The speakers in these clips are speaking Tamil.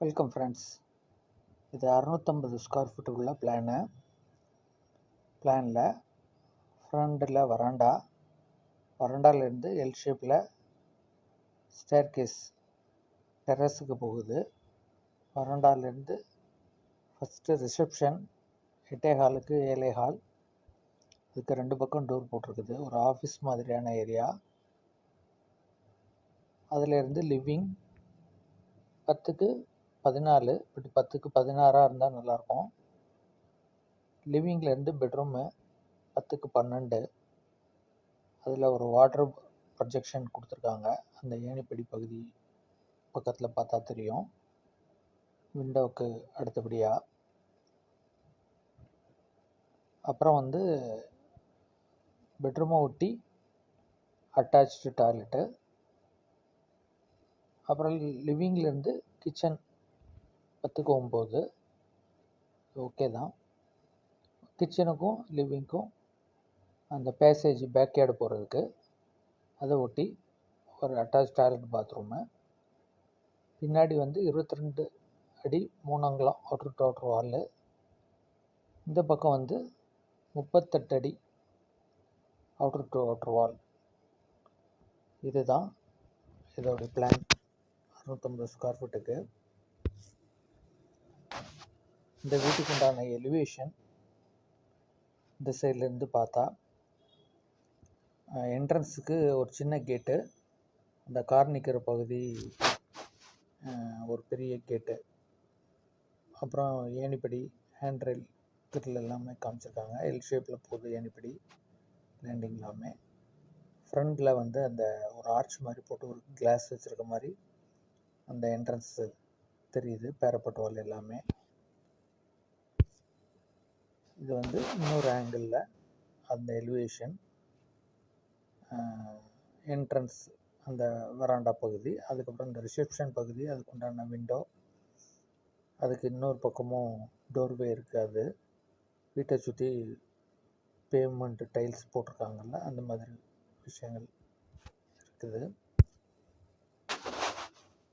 வெல்கம் ஃப்ரெண்ட்ஸ் இது அறநூற்றம்பது ஸ்கொயர் ஃபீட் உள்ள பிளானு பிளானில் ஃப்ரண்டில் வராண்டா வராண்டாலேருந்து எல் ஷேப்பில் ஸ்டேர் கேஸ் டெரஸுக்கு போகுது. வராண்டாலேருந்து ஃபஸ்ட்டு ரிசப்ஷன் எட்டே ஹாலுக்கு ஏழே ஹால் இதுக்கு ரெண்டு பக்கம் டோர் போட்டிருக்குது. ஒரு ஆஃபீஸ் மாதிரியான ஏரியா அதிலேருந்து லிவிங் பத்துக்கு பதினாலு பட் பத்துக்கு பதினாறாக இருந்தால் நல்லாயிருக்கும் லிவிங்லேருந்து பெட்ரூமு பத்துக்கு பன்னெண்டு. அதில் ஒரு வாட்டர் ப்ரொஜெக்ஷன் கொடுத்துருக்காங்க. அந்த ஏணிப்படி பகுதி பக்கத்தில் பார்த்தா தெரியும். விண்டோவுக்கு அடுத்தபடியாக அப்புறம் வந்து பெட்ரூமை ஒட்டி அட்டாச்சு டாய்லெட்டு அப்புறம் லிவிங்லேருந்து கிச்சன் பத்துக்கு ஒம்பது. ஓகே தான். கிச்சனுக்கும் லிவிங்க்கும் அந்த பேசேஜ் பேக்யார்டு போகிறதுக்கு அதை ஒட்டி ஒரு அட்டாச் டாய்லெட் பாத்ரூமு பின்னாடி வந்து இருபத்தி ரெண்டு அடி மூணங்கலம் அவுட்ரு டவுட்ரு வாலு இந்த பக்கம் வந்து முப்பத்தெட்டு அடி அவுட்ரு டு அவுட்ரு வால் இதுதான் இதோடைய பிளான் அறுநூத்தம்பது ஸ்கொயர் ஃபீட்டுக்கு இந்த வீட்டுக்கு உண்டான எலிவேஷன் இந்த சைட்லேருந்து பார்த்தா என்ட்ரன்ஸுக்கு ஒரு சின்ன கேட்டு அந்த கார் நிற்கிற பகுதி ஒரு பெரிய கேட்டு அப்புறம் ஏணிப்படி ஹேண்ட் ரெயில் கிரில் எல்லாமே காமிச்சிருக்காங்க. எல் ஷேப்பில் போகுது ஏணிப்படி லேண்டிங் எல்லாமே. ஃப்ரண்டில் வந்து அந்த ஒரு ஆர்ச் மாதிரி போட்டு ஒரு கிளாஸ் வச்சுருக்க மாதிரி அந்த என்ட்ரன்ஸ் தெரியுது பேரப்பட்ட வால் எல்லாமே. இது வந்து இன்னொரு ஆங்கிளில் அந்த எலிவேஷன் என்ட்ரன்ஸ் அந்த வராண்டா பகுதி அதுக்கப்புறம் இந்த ரிசப்ஷன் பகுதி அதுக்கு உண்டான விண்டோ அதுக்கு இன்னொரு பக்கமும் டோர்வே இருக்காது வீட்டை சுற்றி பேமெண்ட் டைல்ஸ் போட்டிருக்காங்கல்ல அந்த மாதிரி விஷயங்கள் இருக்குது.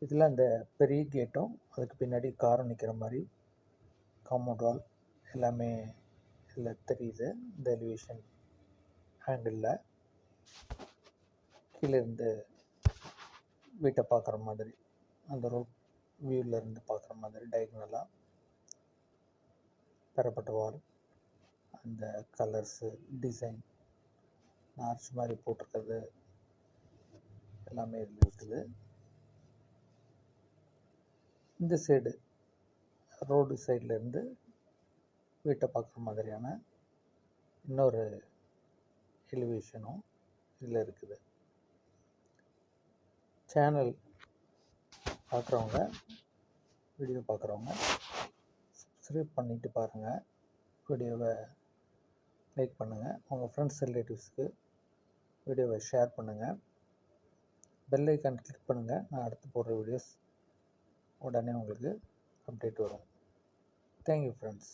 இதில் அந்த பெரிய கேட்டும் அதுக்கு பின்னாடி காரம் நிற்கிற மாதிரி காம்பவுண்ட் வால் எல்லாமே இதில் தெரியுது. இந்த எலிவேஷன் ஹேண்டிலில் கீழே இருந்து வீட்டை பார்க்குற மாதிரி அந்த ரோட் வியூவில் இருந்து பார்க்குற மாதிரி டயக்னலாக பெறப்பட்ட வால் அந்த கலர்ஸு டிசைன் ஆர்ச் மாதிரி போட்டிருக்கிறது எல்லாமே இதில் இருக்குது. இந்த சைடு ரோடு சைட்லேருந்து வீட்டை பார்க்குற மாதிரியான இன்னொரு எலிவேஷனும் இதில் இருக்குது. சேனல் பார்க்குறவங்க வீடியோ பார்க்குறவங்க சப்ஸ்கிரைப் பண்ணிவிட்டு பாருங்கள் வீடியோவை லைக் பண்ணுங்கள் உங்கள் ஃப்ரெண்ட்ஸ் ரிலேட்டிவ்ஸ்க்கு வீடியோவை ஷேர் பண்ணுங்கள் பெல் ஐக்கான் கிளிக் பண்ணுங்கள் நான் அடுத்து போடுற வீடியோஸ் உடனே உங்களுக்கு அப்டேட் வரும். Thank you friends